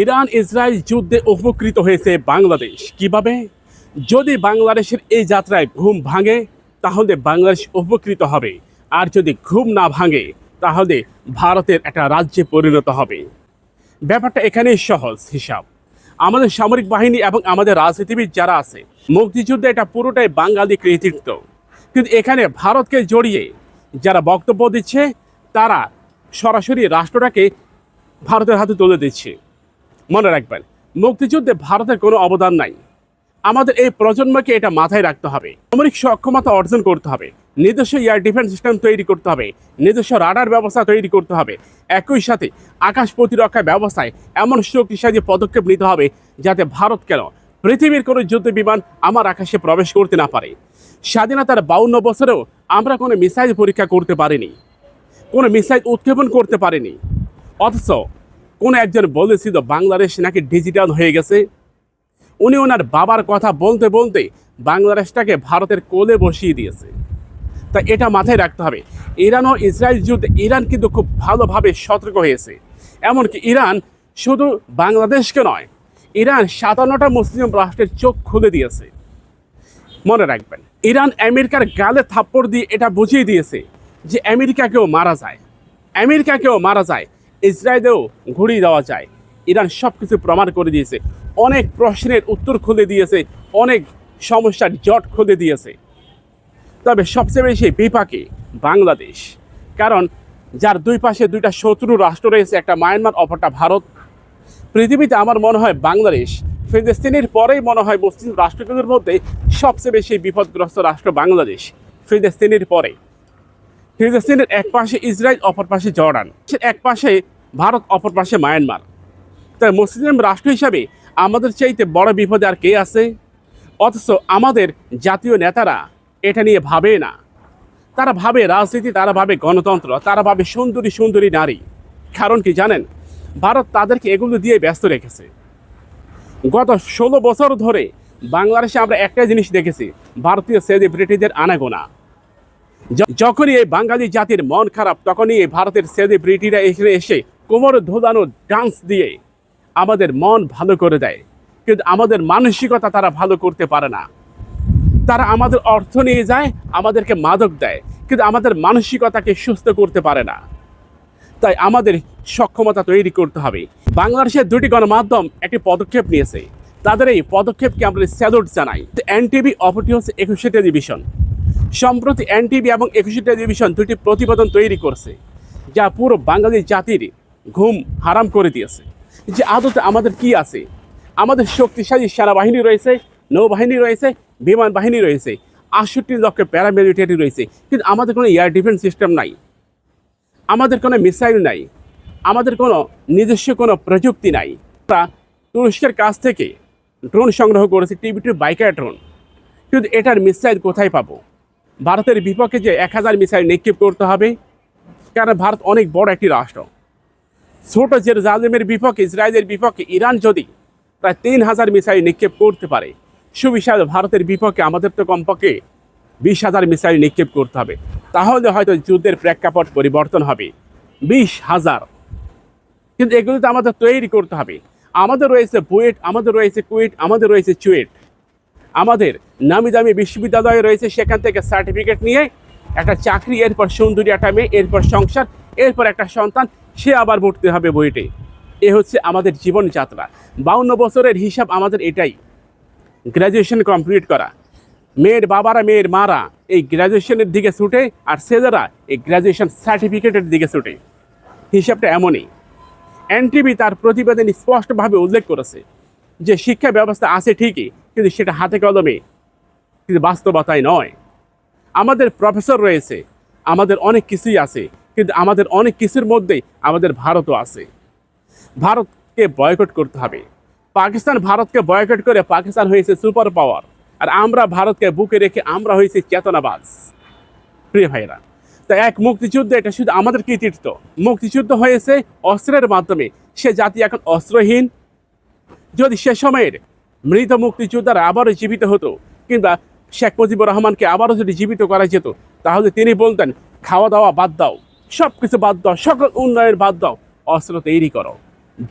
Iran Israel যুদ্ধে উপকৃত হয়েছে বাংলাদেশ। কীভাবে? যদি বাংলাদেশের এই যাত্রায় ঘুম ভাঙে, তাহলে বাংলাদেশ উপকৃত হবে। আর যদি ঘুম না ভাঙে, তাহলে ভারতের একটা রাজ্যে পরিণত হবে। ব্যাপারটা এখানেই সহজ হিসাব। আমাদের সামরিক বাহিনী এবং আমাদের রাজনীতিবিদ যারা আছে, মুক্তিযুদ্ধে এটা পুরোটাই বাঙালি কৃতিত্ব। কিন্তু এখানে ভারতকে জড়িয়ে যারা বক্তব্য দিচ্ছে, তারা সরাসরি রাষ্ট্রটাকে ভারতের হাতে তুলে দিচ্ছে। মনে রাখবেন, মুক্তিযুদ্ধে ভারতের কোনো অবদান নাই। আমাদের এই প্রজন্মকে এটা মাথায় রাখতে হবে। সামরিক সক্ষমতা অর্জন করতে হবে। নিজস্ব এয়ার ডিফেন্স সিস্টেম তৈরি করতে হবে। নিজস্ব রাডার ব্যবস্থা তৈরি করতে হবে। একই সাথে আকাশ প্রতিরক্ষা ব্যবস্থায় এমন শক্তিশালী পদক্ষেপ নিতে হবে যাতে ভারত কেন পৃথিবীর কোনো যুদ্ধ বিমান আমার আকাশে প্রবেশ করতে না পারে। স্বাধীনতার বাউন্ন বছরেও আমরা কোনো মিসাইল পরীক্ষা করতে পারিনি। কোনো মিসাইল উৎক্ষেপণ করতে পারিনি। অথচ কোন একজন বলেছিল বাংলাদেশ নাকি ডিজিটাল হয়ে গেছে? উনি ওনার বাবার কথা বলতে বলতে বাংলাদেশটাকে ভারতের কোলে বসিয়ে দিয়েছে। তা এটা মাথায় রাখতে হবে। ইরান ও ইসরায়েল যুদ্ধে ইরান কিন্তু খুব ভালোভাবে সতর্ক হয়েছে। এমনকি ইরান শুধু বাংলাদেশকে নয়, ইরান সাতান্নটা মুসলিম রাষ্ট্রের চোখ খুলে দিয়েছে। মনে রাখবেন, ইরান আমেরিকার গালে থাপ্পড় দিয়ে এটা বুঝিয়ে দিয়েছে যে আমেরিকাকেও মারা যায়। আমেরিকাকেও মারা যায়। ইসরায়েলেও ঘুরিয়ে দেওয়া যায়। ইরান সব কিছু প্রমাণ করে দিয়েছে। অনেক প্রশ্নের উত্তর খুলে দিয়েছে। অনেক সমস্যার জট খুলে দিয়েছে। তবে সবচেয়ে বেশি বিপাকে বাংলাদেশ। কারণ যার দুই পাশে দুইটা শত্রু রাষ্ট্র রয়েছে, একটা মায়ানমার, অপরটা ভারত। পৃথিবীতে আমার মনে হয় বাংলাদেশ ফিলিস্তিনের পরেই মনে হয় মুসলিম রাষ্ট্রগুলোর মধ্যে সবচেয়ে বেশি বিপদগ্রস্ত রাষ্ট্র বাংলাদেশ, ফিলিস্তিনের পরে। ফিলিস্তিনের এক পাশে ইসরায়েল, অপর পাশে জর্ডান। এক পাশে ভারত, অপর পাশে মায়ানমার। তাই মুসলিম রাষ্ট্র হিসাবে আমাদের চাইতে বড় বিপদে আর কে আছে? অথচ আমাদের জাতীয় নেতারা এটা নিয়ে ভাবে না। তারা ভাবে রাজনীতি, তারা ভাবে গণতন্ত্র, তারা ভাবে সুন্দরী সুন্দরী নারী। কারণ কি জানেন? ভারত তাদেরকে এগুলো দিয়ে ব্যস্ত রেখেছে। গত ষোলো বছর ধরে বাংলাদেশে আমরা একটা জিনিস দেখেছি, ভারতীয় সেলিব্রিটিদের আনাগোনা। যখনই এই বাঙালি জাতির মন খারাপ, তখনই এই ভারতের সেলিব্রিটিরা এখানে এসে কোমর ধোলানো ডান্স দিয়ে আমাদের মন ভালো করে দেয়। কিন্তু আমাদের মানসিকতা তারা ভালো করতে পারে না। তারা আমাদের অর্থ নিয়ে যায়, আমাদেরকে মাদক দেয়, কিন্তু আমাদের মানসিকতাকে সুস্থ করতে পারে না। তাই আমাদের সক্ষমতা তৈরি করতে হবে। বাংলাদেশের দুটি গণমাধ্যম একটি পদক্ষেপ নিয়েছে। তাদের এই পদক্ষেপকে আমরা স্যালুট জানাই। এনটিভি অপরটি হচ্ছে একুশে টেলিভিশন। সম্প্রতি এনটিভি এবং একুশে টেলিভিশন দুটি প্রতিবেদন তৈরি করছে, যা পুরো বাঙালি জাতির ঘুম হারাম করে দিয়েছে। যে আদতে আমাদের কি আছে? আমাদের শক্তিশালী সেনাবাহিনী রয়েছে, নৌবাহিনী রয়েছে, বিমান বাহিনী রয়েছে, আটষট্টি লক্ষ প্যারামিলিটারি রয়েছে, কিন্তু আমাদের কোনো এয়ার ডিফেন্স সিস্টেম নাই। আমাদের কোনো মিসাইল নাই। আমাদের কোনো নিজস্ব কোনো প্রযুক্তি নাই। আমরা তুরস্কের কাছ থেকে ড্রোন সংগ্রহ করেছে টিভি টু বাইকার ড্রোন কিন্তু এটার মিসাইল কোথায় পাবো? ভারতের বিপক্ষে যে এক হাজার মিসাইল নিক্ষেপ করতে হবে কারণ ভারত অনেক বড় একটি রাষ্ট্র। ছোট জেরুজালেমের বিপক্ষে, ইসরায়েলের বিপক্ষে, ইরান যদি প্রায় তিন হাজার মিসাইল নিক্ষেপ করতে পারে, সুবিশাল ভারতের বিপক্ষে আমাদের তো কমপক্ষে বিশ হাজার মিসাইল নিক্ষেপ করতে হবে। তাহলে হয়তো যুদ্ধের প্রেক্ষাপট পরিবর্তন হবে। বিশ হাজার। কিন্তু এগুলো তো আমাদের তৈরি করতে হবে। আমাদের রয়েছে বুয়েট, আমাদের রয়েছে কুয়েট, আমাদের রয়েছে চুয়েট। আমাদের নামি দামি বিশ্ববিদ্যালয় রয়েছে, সেখান থেকে সার্টিফিকেট নিয়ে একটা চাকরি, এরপর সুন্দরী একটা মেয়ে, এরপর সংসার, এরপর একটা সন্তান, সে আবার ভর্তি হবে বইটে এ হচ্ছে আমাদের জীবনযাত্রা। বাউন্ন বছরের হিসাব আমাদের এটাই। গ্র্যাজুয়েশন কমপ্লিট করা। মেয়ের বাবারা, মেয়ের মারা এই গ্র্যাজুয়েশনের দিকে ছুটে আর ছেলেরা এই গ্র্যাজুয়েশন সার্টিফিকেটের দিকে ছুটে। হিসাবটা এমনই। এনটিভি তার প্রতিবেদনে স্পষ্টভাবে উল্লেখ করেছে যে শিক্ষা ব্যবস্থা আছে ঠিকই কিন্তু সেটা হাতে কলমে। কিন্তু বাস্তবতায় নয়। আমাদের প্রফেসর রয়েছে, আমাদের অনেক কিছুই আছে, কিন্তু আমাদের অনেক কিছুর মধ্যেই আমাদের ভারতও আছে। ভারতকে বয়কট করতে হবে। পাকিস্তান ভারতকে বয়কট করে পাকিস্তান হয়েছে সুপার পাওয়ার আর আমরা ভারতকে বুকে রেখে আমরা হয়েছি চেতনাবাজ। প্রিয় ভাইরা তা এক মুক্তিযুদ্ধ, এটা শুধু আমাদের কৃতিত্ব। মুক্তিযুদ্ধ হয়েছে অস্ত্রের মাধ্যমে। সে জাতি এখন অস্ত্রহীন। যদি সে সময়ের মৃত মুক্তিযোদ্ধারা আবারও জীবিত হতো। কিংবা শেখ মুজিবুর রহমানকে আবারও যদি জীবিত করা যেত, তাহলে তিনি বলতেন, খাওয়া দাওয়া বাদ দাও সব কিছু বাদ দাও, সকল উন্নয়ন বাদ দাও, অস্ত্র তৈরি করো।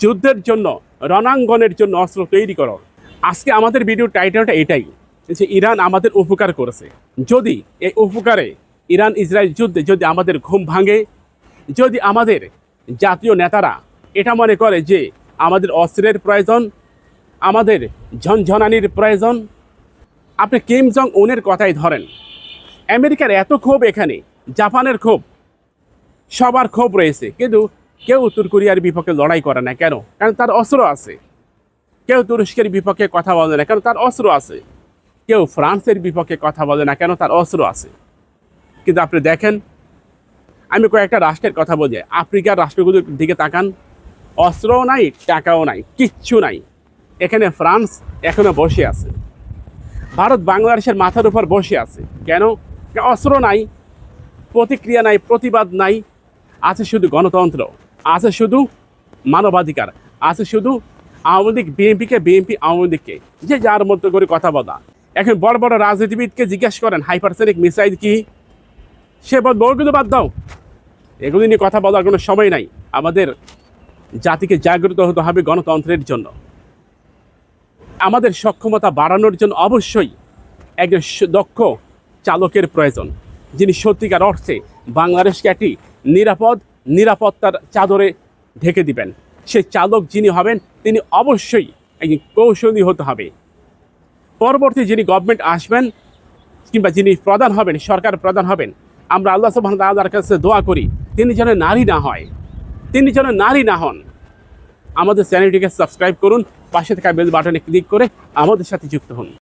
যুদ্ধের জন্য, রণাঙ্গনের জন্য অস্ত্র তৈরি করো। আজকে আমাদের ভিডিও টাইটেলটা এটাই, যে ইরান আমাদের উপকার করেছে। যদি এই উপকারে ইরান ইসরায়েল যুদ্ধে যদি আমাদের ঘুম ভাঙে, যদি আমাদের জাতীয় নেতারা এটা মনে করে যে আমাদের অস্ত্রের প্রয়োজন আমাদের ঝনঝনানির প্রয়োজন। আপনি কিম জং উনের কথাই ধরেন। আমেরিকার এত ক্ষোভ এখানে, জাপানের ক্ষোভ, সবার ক্ষোভ রয়েছে। কিন্তু কেউ উত্তর কোরিয়ার বিপক্ষে লড়াই করে না কেন? কারণ তার অস্ত্র আছে। কেউ তুরস্কের বিপক্ষে কথা বলে না কেন? তার অস্ত্র আছে। কেউ ফ্রান্সের বিপক্ষে কথা বলে না কেন? তার অস্ত্র আছে। কিন্তু আপনি দেখেন, আমি কয়েকটা রাষ্ট্রের কথা বলি। আফ্রিকার রাষ্ট্রগুলোর দিকে তাকান। অস্ত্রও নাই, টাকাও নাই, কিচ্ছু নাই। এখানে ফ্রান্স এখনও বসে আছে। ভারত বাংলাদেশের মাথার উপর বসে আছে। কেন? অস্ত্র নাই, প্রতিক্রিয়া নাই, প্রতিবাদ নাই, আছে শুধু গণতন্ত্র, আছে শুধু মানবাধিকার, আছে শুধু আওয়ামী লীগ বিএনপিকে বিএনপি আওয়ামী লীগকে। যে যার মতো করে কথা বলা। এখন বড় বড় রাজনীতিবিদকে জিজ্ঞেস করেন, হাইপারসনিক মিসাইল কি? সে বলব ওগুলো বাদ দাও। এগুলি নিয়ে কথা বলার কোনো সময় নাই। আমাদের জাতিকে জাগ্রত হতে হবে গণতন্ত্রের জন্য। আমাদের সক্ষমতা বাড়ানোর জন্য অবশ্যই একজন দক্ষ চালকের প্রয়োজন, যিনি সত্যিকার অর্থে বাংলাদেশকে একটি নিরাপদ নিরাপত্তার চাদরে ঢেকে দিবেন। সে চালক যিনি হবেন, তিনি অবশ্যই একজন কৌশলী হতে হবে। পরবর্তী যিনি গভর্নমেন্ট আসবেন, কিংবা যিনি প্রধান হবেন, সরকার প্রধান হবেন, আমরা আল্লাহ সুবহান তাআলার কাছে দোয়া করি, তিনি যেন নারী না হয়, তিনি যেন নারী না হন। আমাদের চ্যানেলটিকে সাবস্ক্রাইব করুন পাশে থাকা বেল বাটনে ক্লিক করে আমাদের সাথে যুক্ত হন।